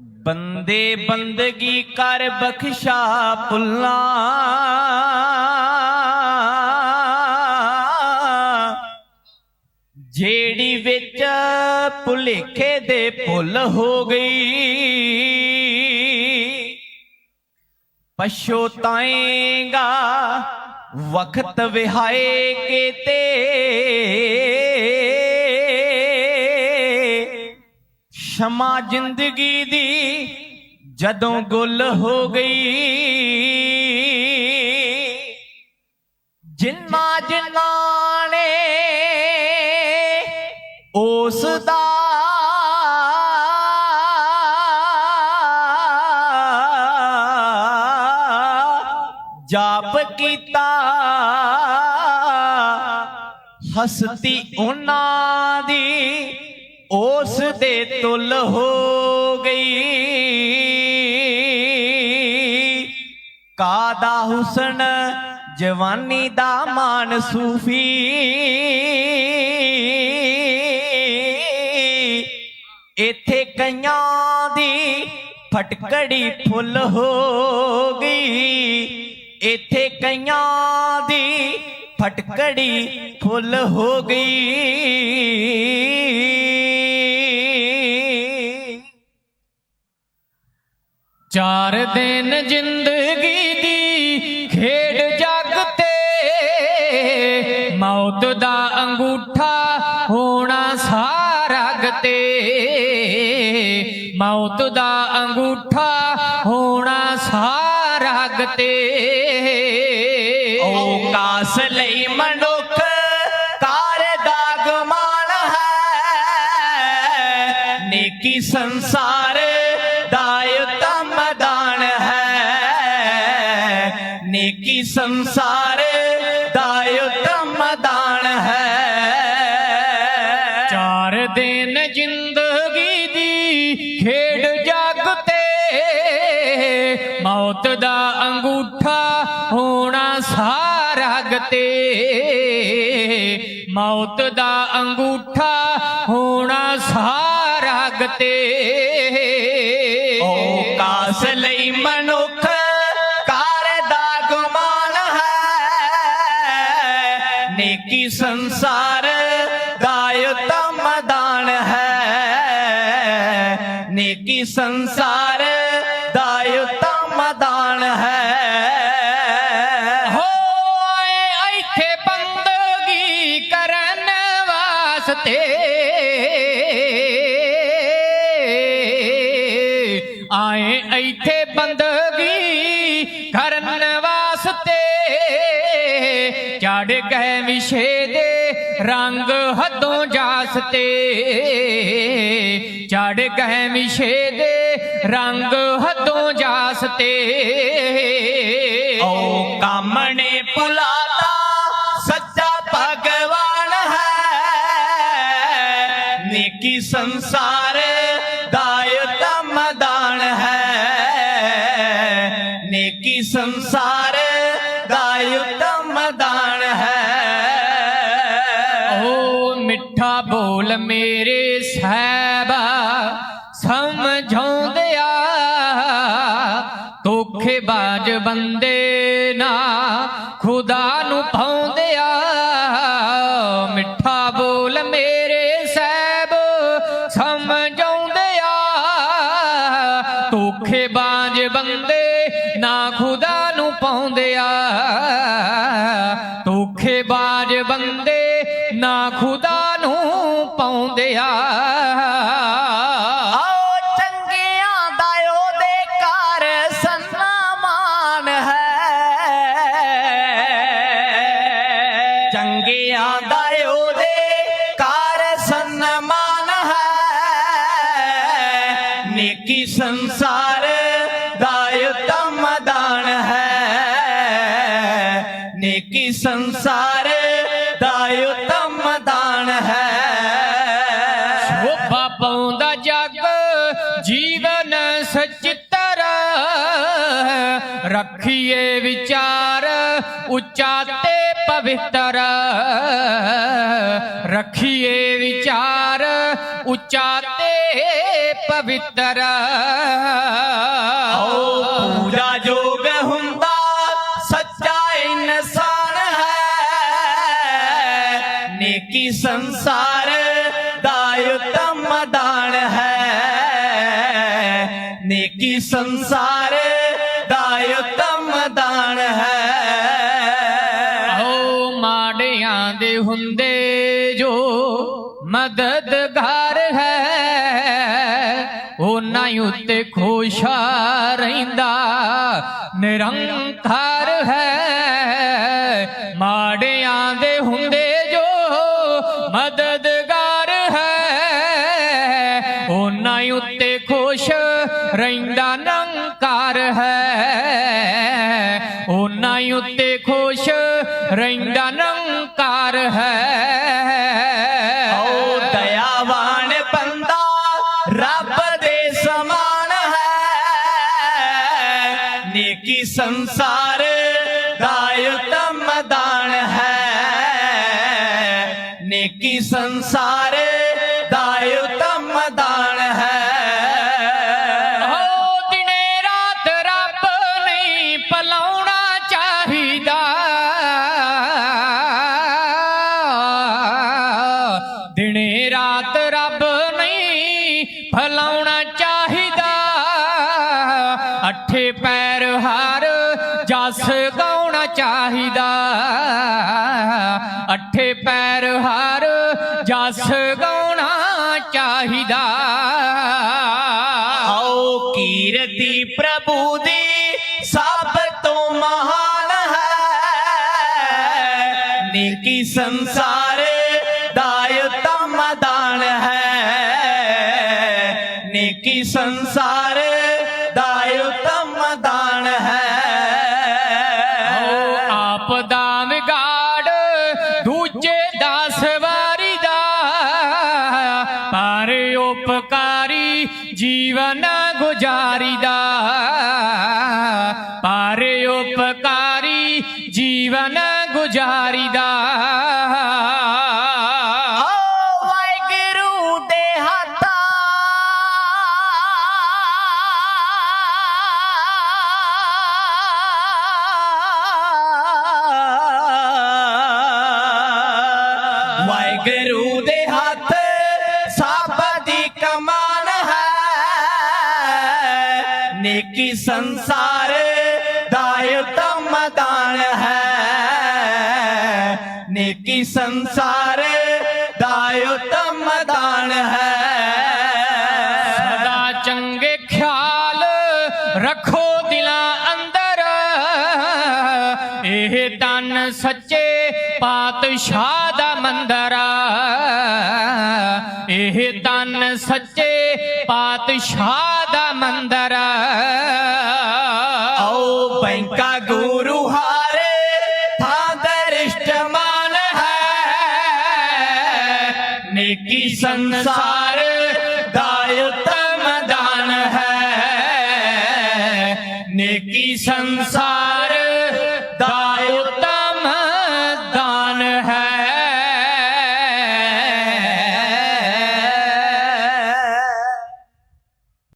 ਬੰਦੇ ਬੰਦਗੀ ਕਰ ਬਖਸ਼ਾ ਪੁੱਲਾਂ। ਜਿਹੜੀ ਵਿੱਚ ਭੁਲੇਖੇ ਦੇ ਭੁੱਲ ਹੋ ਗਈ। ਪਛੋਤਾਏਗਾ ਵਕਤ ਵਿਹਾਏ ਕੇ ਤੇ ਸ਼ਮਾ ਜ਼ਿੰਦਗੀ ਦੀ ਜਦੋਂ ਗੁੱਲ ਹੋ ਗਈ। ਜਿੰਨਾ ਜਿੰਨਾ ਨੇ ਉਸ ਦਾ ਜਾਪ ਕੀਤਾ, ਹਸਤੀ ਉਹਨਾਂ ਦੀ ਉਸ ਦੇ ਤੁਲ ਹੋ ਗਈ। ਕਾਦਾ ਹੁਸਨ ਜਵਾਨੀ ਦਾ ਮਾਨ ਸੂਫੀ। ਇੱਥੇ ਕਈਆਂ ਦੀ ਫਟਕੜੀ ਫੁੱਲ ਹੋ ਗਈ। ਇੱਥੇ ਕਈਆਂ ਦੀ ਫਟਕੜੀ ਫੁੱਲ ਹੋ ਗਈ। ਚਾਰ ਦਿਨ ਜ਼ਿੰਦਗੀ ਦੀ ਖੇਡ ਜੱਗ ਤੇ ਮੌਤ ਦਾ ਅੰਗੂਠਾ ਹੋਣਾ ਸਾਰਗ ਤੇ ਮੌਤ ਦਾ ਅੰਗੂਠਾ ਹੋਣਾ ਸਾਰਗ ਤੇ ਓ ਕਾਸ ਲਈ ਮਨੁੱਖ ਕਾਰ ਦਾ ਗਮਾਨ ਹੈ। ਨੇਕੀ ਸੰਸਾਰ ਸੰਸਾਰ ਦਾ ਉਤਮ ਦਾਨ ਹੈ। ਚਾਰ ਦਿਨ ਜ਼ਿੰਦਗੀ ਦੀ ਖੇਡ ਜੱਗ ਤੇ ਮੌਤ ਦਾ ਅੰਗੂਠਾ ਹੋਣਾ ਸਾਰਗ ਤੇ। ਮੌਤ ਦਾ ਅੰਗੂਠਾ ਹੋਣਾ ਸਾਰਗ ਤੇ। ਓ ਕਾਸ ਲਈ ਨੇਕੀ ਸੰਸਾਰ ਦਾ ਉਤਮ ਮਦਾਨ ਹੈ? ਹੋ ਆਏ ਇੱਥੇ ਬੰਦਗੀ ਕਰਨ ਵਾਸਤੇ। ਆਏ ਇੱਥੇ ਬੰਦਗੀ ਕਰਨ ਵਾਸਤੇ। ਚੜ ਗਏ ਵਿਸ਼ੇ ਦੇ ਰੰਗ ਹੱਦੋਂ ਜਾਸਤੇ। ਤੇ ਚੜ ਗਏ ਵਿਸ਼ੇ ਦੇ ਰੰਗ ਹੱਦੋਂ ਜਾਸ ਤੇ ਓ ਕਾਮਣੇ ਪੁਲਾਤਾ, ਸੱਚਾ ਭਗਵਾਨ ਹੈ। ਨੇਕੀ ਸੰਸਾਰ ਦਾਇ ਉਤਮ ਹੈ। ਨੇਕੀ ਸੰਸਾਰ ਧੋਖੇਬਾਜ਼ ਬੰਦੇ ਨਾ ਖੁਦਾ ਨੂੰ ਪਾਉਂਦਿਆ। ਮਿੱਠਾ ਬੋਲ ਮੇਰੇ ਸਹਿਬ, ਸਮਝਾਉਂਦਿਆ। ਧੋਖੇਬਾਜ਼ ਬੰਦੇ ਨਾ ਖੁਦਾ ਨੂੰ ਪਾਉਂਦਿਆ। ਹੈ ਚੰਗਿਆਂ ਦਾ ਉਹਦੇ ਘਰ ਸਨਮਾਨ ਹੈ। ਨੇਕੀ ਸੰਸਾਰ ਦਾ ਉਤਮ ਦਾਨ ਹੈ। ਨੇਕੀ ਸੰਸਾਰ ਦਾ ਉਤਮ ਦਾਨ ਹੈ। ਸ਼ੋਭਾ ਪਾਉਂਦਾ ਜਗ, ਜੀਵਨ ਸਚਿੱਤਰ। ਰੱਖੀਏ ਪਵਿੱਤਰ ਰੱਖੀਏ ਵਿਚਾਰ ਉੱਚਾ ਤੇ ਪਵਿੱਤਰ। ਓ ਪੂਜਾ ਜੋਗ ਹੁੰਦਾ, ਸੱਚਾ ਇਨਸਾਨ ਹੈ। ਨੇਕੀ ਸੰਸਾਰ ਦਾ ਉਤਮ ਦਾਨ ਹੈ। ਨੇਕੀ ਸੰਸਾਰ ਹੁੰਦੇ ਜੋ ਮਦਦਗਾਰ ਹੈ, ਉਹਨਾਂ ਉੱਤੇ ਖੁਸ਼ਾ ਰਹਿੰਦਾ, ਨਿਰੰਕਾਰ ਹੈ। ਮਾੜਿਆਂ ਦੇ ਹੁੰਦੇ ਜੋ ਮਦਦਗਾਰ ਹੈ, ਉਹਨਾਂ ਉੱਤੇ ਖੁਸ਼ ਰਹਿੰਦਾ ਨਿਰੰਕਾਰ ਹੈ। ਉਹਨਾਂ ਉੱਤੇ ਖੁਸ਼ ਰਹਿੰਦਾ ਨੇਕੀ ਸੰਸਾਰ ਦਾ ਉਤਮ ਦਾਨ ਹੈ? ਨੇਕੀ ਸੰਸਾਰ ਅੱਠੇ ਹਰ ਜਸ ਗਾਉਣਾ ਚਾਹੀਦਾ। ਅੱਠੇ ਪੈਰ ਹਰ ਜਸ ਗਾਉਣਾ ਚਾਹੀਦਾ। ਆਓ ਕੀਰਤੀ ਪ੍ਰਭੂ ਦੀ ਸਭ ਤੋਂ ਮਹਾਨ ਹੈ। ਨੇਕੀ ਸੰਸਾਰ ਦਾ ਉਤਮ ਦਾਨ ਹੈ। ਨੇਕੀ ਸੰਸਾਰ आपदा ਵਾਹਿਗੁਰੂ ਦੇ ਹੱਥ ਸਾਬਾ ਦੀ ਕਮਾਨ ਹੈ। ਨੇਕੀ ਸੰਸਾਰ ਦਾ ਉਤਮ ਦਾਨ ਹੈ। ਨੇਕੀ ਸੰਸਾਰ ਦਾ ਉਤਮ ਦਾਨ ਹੈ। ਤਨ ਸੱਚੇ ਪਾਤਸ਼ਾਹ ਦਾ ਮੰਦਰ। ਆਓ ਬੈਂਕਾ ਗੁਰੂ ਹਾਰੇ, ਥਾਂ ਦਰਿਸ਼ਟ ਮਾਨ ਹੈ। ਨੇਕੀ ਸੰਸਾਰ ਦਾ ਦਾਨ ਹੈ। ਨੇਕੀ ਸੰਸਾਰ